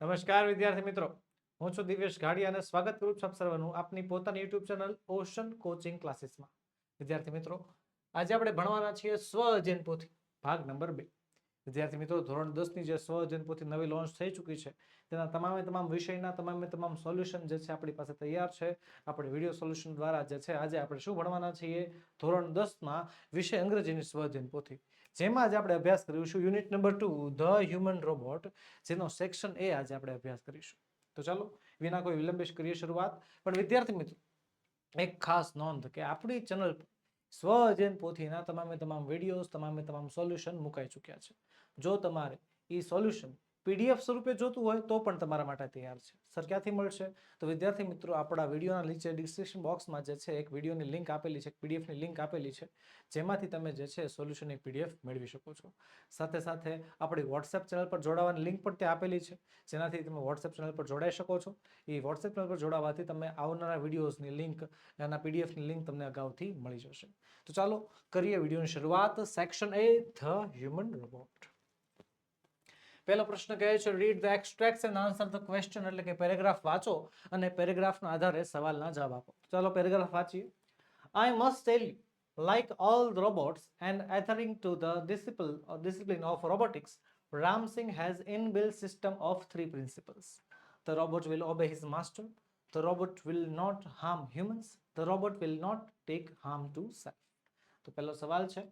નમસ્કાર વિદ્યાર્થી મિત્રો. હું છું દિવ્યેશ ઘાડિયા અને સ્વાગત કરું છું સર્વનું આપની પોતાની યુટ્યુબ ચેનલ ઓશન કોચિંગ ક્લાસીસમાં. વિદ્યાર્થી મિત્રો, આજે આપણે ભણવાના છીએ સ્વ અધ્યયન પોથી ભાગ નંબર બે. વિદ્યાર્થી મિત્રો, ધોરણ દસની જે સ્વ અધ્યયન પોથી નવી લોન્ચ થઈ ચૂકી છે, તેના તમામે તમામ વિષયના તમામે તમામ સોલ્યુશન જે છે આપણી પાસે તૈયાર છે. આપણે વીડિયો સોલ્યુશન દ્વારા જે છે આજે આપણે શું ભણવાના છીએ? ધોરણ દસમાં વિષય અંગ્રેજીની સ્વજન પોથી જેમાં આજે આપણે અભ્યાસ કરીશું unit number two, the human robot, જેનો સેક્શન એ આજે આપણે અભ્યાસ કરીશું. તો ચાલો, વિના કોઈ વિલંબેશ કરીએ શરૂઆત. પણ વિદ્યાર્થી મિત્રો, એક ખાસ નોંધ કે આપણી ચેનલ પર સ્વ પોથીના તમામે તમામ વિડીયોઝ, તમામે તમામ સોલ્યુશન મુકાઈ ચૂક્યા છે. જો તમારે એ સોલ્યુશન પીડીએફ સ્વરૂપે જોતું હોય તો પણ તમારા માટે તૈયાર છે. સર ક્યાંથી મળશે? તો વિદ્યાર્થી મિત્રો, આપણા વિડીયોના નીચે ડિસ્ક્રિપ્શન બોક્સમાં જે છે, એક વિડીયોની લિંક આપેલી છે પીડીએફની લિંક આપેલી છે, જેમાંથી તમે જે છે સોલ્યુશનની પીડીએફ મેળવી શકો છો. સાથે સાથે આપણી વોટ્સએપ ચેનલ પર જોડાવાની લિંક પણ ત્યાં આપેલી છે, જેનાથી તમે વોટ્સએપ ચેનલ પર જોડાઈ શકો છો. એ વોટ્સએપ ચેનલ પર જોડાવાથી તમે આવનારા વિડીયોઝની લિંક એના પીડીએફની લિંક તમને અગાઉથી મળી જશે. તો ચાલો, કરીએ વિડીયોની શરૂઆત. Section A the human robot પહેલો પ્રશ્ન કહે છે read the extracts and answer the question એટલે કે પેરેગ્રાફ વાંચો અને પેરેગ્રાફના આધારે સવાલના જવાબ આપો ચાલો પેરેગ્રાફ વાંચીએ I must tell you like all the robots and adhering to the discipline, or discipline of robotics, Ramsing has inbuilt system of three principles. The robot will obey his master. The robot will not harm humans. The robot will not take harm to self. તો પહેલો સવાલ છે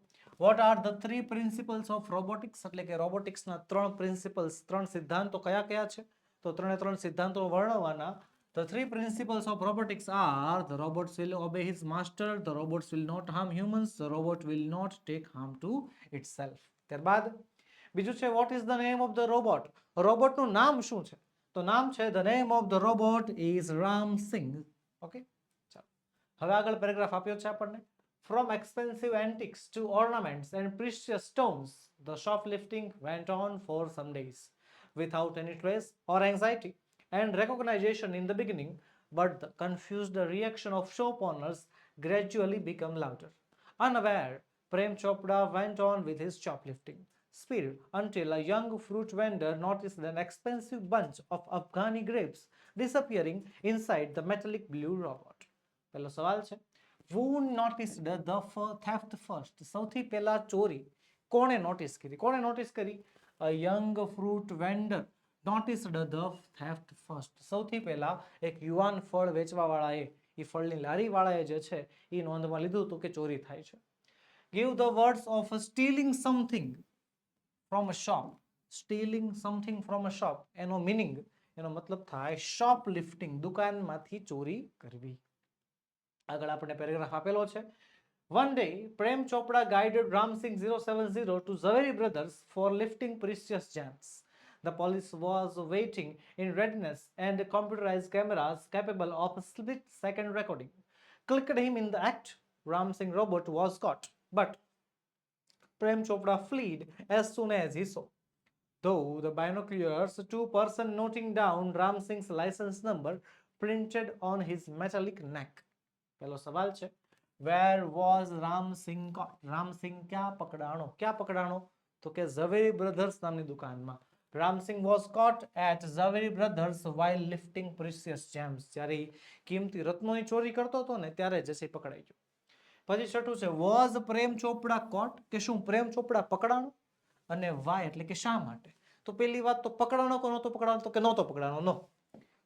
what are the three principles of robotics એટલે કે રોબોટિક્સના ત્રણ principles ત્રણ સિદ્ધાંતો કયા કયા છે તો ત્રણે ત્રણ સિદ્ધાંતો વર્ણવવાના The three principles of robotics are the robots will obey his master, the robots will not harm humans, the robot will not take harm to itself. ત્યારબાદ બીજું છે what is the name of the robot? રોબોટનું નામ શું છે તો નામ છે the name of the robot is Ram Singh. Okay ચાલો હવે આગળ પેરેગ્રાફ આપ્યો છે આપણને From expensive antiques to ornaments and precious stones, the shoplifting went on for some days without any trace or anxiety and recognition in the beginning, but the confused reaction of shop owners gradually became louder. Unaware, Prem Chopra went on with his shoplifting speed until a young fruit vendor noticed an expensive bunch of Afghani grapes disappearing inside the metallic blue robot. પહેલો સવાલ છે who noticed f- theft first સૌથી પહેલા ચોરી કોણે notice કરી કોણે notice કરી a young fruit vendor noticed the theft first સૌથી પહેલા એક યુવાન ફળ વેચવાવાળાએ એ ફળની લારીવાળાએ જે છે એ નોંધમાં લીધું હતું કે ચોરી થાય છે give the words of stealing something from a shop stealing something from a shop એનો meaning એનો મતલબ થાય શોપ લિફ્ટિંગ દુકાનમાંથી ચોરી કરવી આગળ આપણે પેરેગ્રાફ આપેલો છે One day, Prem Chopra guided Ram Singh 070 to Zaveri Brothers for lifting precious gems. The police was waiting in readiness and computerized cameras capable of split second recording clicked him in the act. Ram Singh robot was caught, but Prem Chopra fled as soon as he saw. Though the binoculars, two person noting down Ram Singh's license number printed on his metallic neck. પહેલો સવાલ છે. Where was Ramsingh Ramsingh? ક્યાં પકડાણો? ક્યાં પકડાણો? તો કે ઝવેરી brothers નામની દુકાનમાં. Ramsingh was caught at Zaveri brothers while lifting precious gems જ્યારે કિંમતી રત્નોની ચોરી કરતો હતો ને ત્યારે જશે પકડાઈ ગયો. પછી છઠ્ઠું છે વોઝ પ્રેમ ચોપડા કોટ કે શું પ્રેમ ચોપડા પકડાણો? અને વાય એટલે કે શા માટે? તો પેલી વાત તો પકડાણો કે નહોતો પકડાણો તો કે નહોતો પકડાણો? નો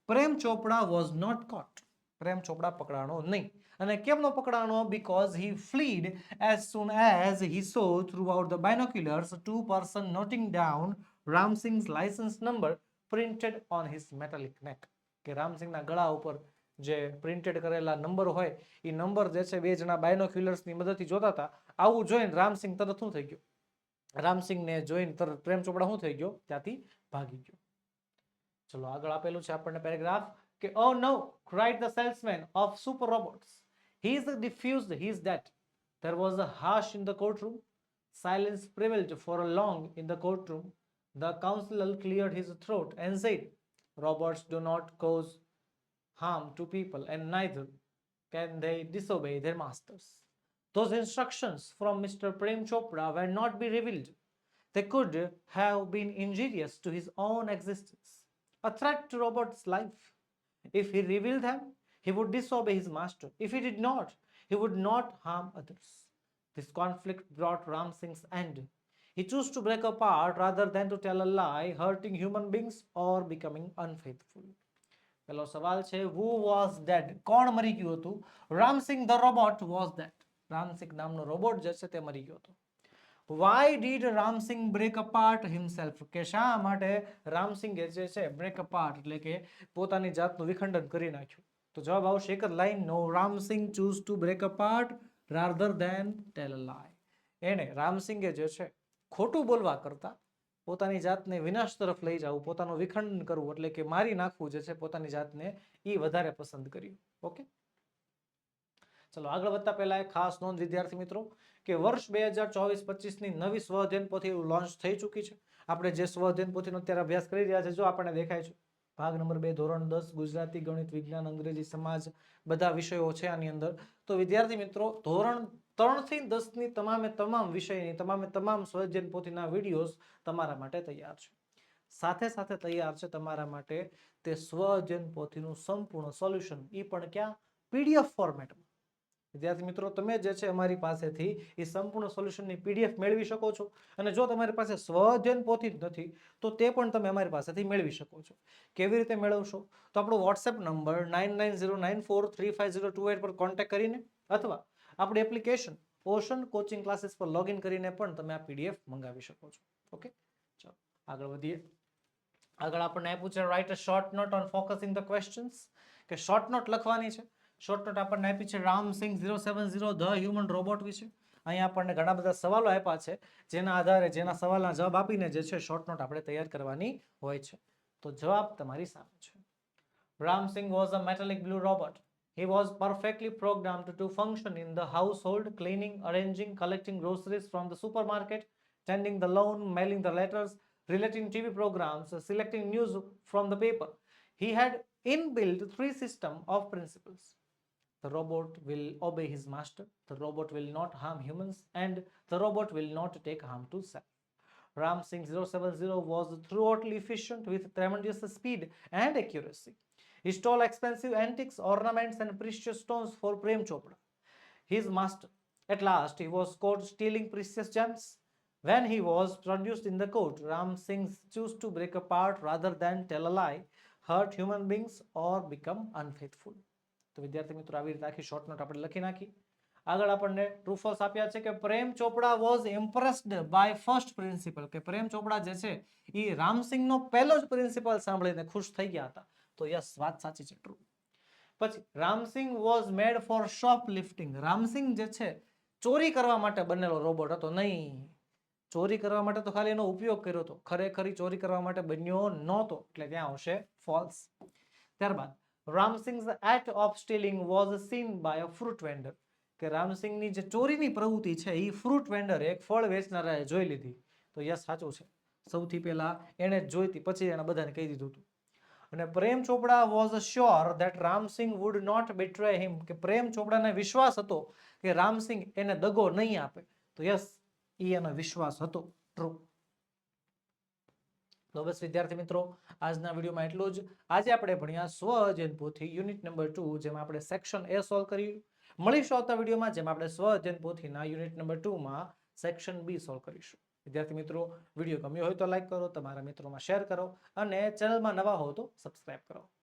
પ્રેમ ચોપડા વોઝ નોટ કોટ પ્રેમ ચોપડા પકડાણો નહીં. અને કેમનો પકડાણો? Because he fled as soon as he saw through out the binoculars two person noting down Ramsingh's licence number printed on his metallic neck કે રામસિંગના ગળા ઉપર જે પ્રિન્ટેડ કરેલા નંબર હોય, એ નંબર જે છે, બે જણા બાયનોક્યુલર્સની મદદથી જોતા હતા. આવું જોઈને રામસિંગ તરત શું થઈ ગયો? રામસિંગને જોઈને તરત પ્રેમ ચોપડા શું થઈ ગયો? ત્યાંથી ભાગી ગયો. ચલો આગળ આપેલું છે આપણને paragraph oh no cried the salesman of super robots. He is diffused he is dead there was a hush in the courtroom. Silence prevailed for a long in the courtroom. The counsel cleared his throat and said robots do not cause harm to people and neither can they disobey their masters. Those instructions from mr prem chopra were not be revealed. They could have been injurious to his own existence. A threat to robot's life. If he revealed them, he would disobey his master. If he did not, he would not harm others. This conflict brought Ram Singh's end. He chose to break apart rather than to tell a lie, hurting human beings or becoming unfaithful. પેલો સવાલ છે who was dead કોણ મરી ગયું હતું Ramsingh the robot was dead Ramsingh નામનો robot જે છે તે મરી ગયો હતો why did Ramsingh break apart himself કે શા માટે રામસિંગે જે છે બ્રેક અપાર્ટ એટલે કે પોતાની જાતનું વિખંડન કરી નાખ્યું? તો જવાબ આવશે એક જ line no Ramsingh choose to break apart rather than tell lie એને રામસિંગે જે છે, ખોટું બોલવા કરતા પોતાની જાતને વિનાશ તરફ લઈ જવું, પોતાનું વિખંડન કરવું એટલે કે મારી નાખવું જે છે, પોતાની જાતને એ વધારે પસંદ કર્યું. ઓકે ચલો, આગળ વધતા પહેલા એક ખાસ નોંધ, વિદ્યાર્થી મિત્રો, કે વર્ષ બે હજાર ચોવીસ પચીસની નવી સ્વઅધ્યયન પોથી લોન્ચ થઈ ચૂકી છે. આપણે જે સ્વઅધ્યયન પોથીનો અત્યારે અભ્યાસ કરી રહ્યા છે, જો આપણને દેખાય છે. ભાગ નંબર બે, ધોરણ દસ, ગુજરાતી, ગણિત, વિજ્ઞાન, અંગ્રેજી, સમાજ, બધા વિષયો છે આની અંદર. તો વિદ્યાર્થી મિત્રો, ધોરણ ત્રણથી થી દસની તમામે તમામ વિષયની, તમામે તમામ સ્વઅધ્યયન પોથીના વિડીયોઝ તમારા માટે તૈયાર છે. સાથે સાથે તૈયાર છે તમારા માટે તે સ્વઅધ્યયન પોથીનું સંપૂર્ણ સોલ્યુશન એ પણ ક્યાં? પીડીએફ ફોર્મેટમાં વિદ્યાર્થી મિત્રો, તમે જે છે અમારી પાસેથી એ સંપૂર્ણ સોલ્યુશનની પીડીએફ મેળવી શકો છો. અને જો તમારી પાસે સ્વઅધ્યયન પોથી જ નથી, તો તે પણ તમે અમારી પાસેથી મેળવી શકો છો. કેવી રીતે મેળવશો? તો આપણો WhatsApp number nine nine zero nine four three five zero two eight પર કોન્ટેક્ટ કરીને અથવા આપણી એપ્લિકેશન ઓશન કોચિંગ ક્લાસીસ પર લોગિન કરીને પણ તમે આ પીડીએફ મંગાવી શકો છો. ઓકે ચાલો, આગળ વધીએ. આગળ આપણને આપ્યું છે write a short note on focusing the questions કે શોર્ટ નોટ લખવાની છે. શોર્ટ નોટ આપણને આપી છે Ram Singh zero seven zero the human robot વિશે અહીંયા આપણને ઘણા બધા સવાલો આપ્યા છે જેના આધારે જેના સવાલના જવાબ આપીને જે છે શોર્ટ નોટ આપણે તૈયાર કરવાની હોય છે તો જવાબ તમારી સામે છે Ram Singh was a metallic blue robot He was perfectly programmed to function in the household, cleaning, arranging, collecting groceries from the supermarket, tending the lawn, mailing the letters, relating TV programs, selecting news from the paper. He had inbuilt three system of principles. The robot will obey his master, the robot will not harm humans, and the robot will not take harm to self. Ram Singh 070 was throughout efficient with tremendous speed and accuracy. He stole expensive antiques, ornaments, and precious stones for Prem Chopra, his master. At last, he was caught stealing precious gems. When he was produced in the court, Ram Singh chose to break apart rather than tell a lie, hurt human beings, or become unfaithful. તો વિદ્યાર્થી મિત્રો, આવી રીતે આખી short note આપણે લખી નાખી. આગળ આપણને ટ્રુ આપ્યા છે કે Prem Chopra was impressed by first principle કે પ્રેમ ચોપડા જે છે એ રામસિંહનો પહેલો જ પ્રિન્સિપલ સાંભળીને ખુશ થઈ ગયા હતા. તો યસ, વાત સાચી છે ટ્રુ પછી Ramsingh was made for shoplifting Ramsingh જે છે, ચોરી કરવા માટે બનેલો રોબોટ હતો. નહીં, ચોરી કરવા માટે તો ખાલી એનો ઉપયોગ કર્યો હતો. ખરેખર ચોરી કરવા માટે બન્યો નહોતો. એટલે ત્યાં આવશે ફોલ્સ ત્યારબાદ રામસિંહ's act of stealing was seen by a fruit vendor. કે રામસિંહની જે ચોરીની પ્રવૃત્તિ છે એ ફ્રૂટ વેન્ડર એક ફળ વેચનારાએ જોઈ લીધી. તો યસ, સાચું છે. સૌથી પહેલા એણે જ જોઈતી, પછી એણે બધાને કહી દીધું હતું. અને Prem Chopra was sure that Ramsingh would not betray him કે પ્રેમ ચોપડાને વિશ્વાસ હતો કે રામસિંહ એને દગો નહીં આપે. તો યસ એ એનો વિશ્વાસ હતો. ટ્રુ તો બસ વિદ્યાર્થી મિત્રો, આજના વિડીયોમાં એટલું જ. આજે આપણે ભણ્યા સ્વ અધ્યયન પોથી યુનિટ નંબર ટુ જેમાં આપણે સેક્શન એ સોલ્વ કર્યું. મળીશું આવતા વિડીયોમાં, જેમાં આપણે સ્વ પોથીના યુનિટ નંબર ટુમાં સેક્શન બી સોલ્વ કરીશું. વિદ્યાર્થી મિત્રો, વીડિયો ગમ્યો હોય તો લાઈક કરો, તમારા મિત્રોમાં શેર કરો, અને ચેનલમાં નવા હો તો સબસ્ક્રાઇબ કરો.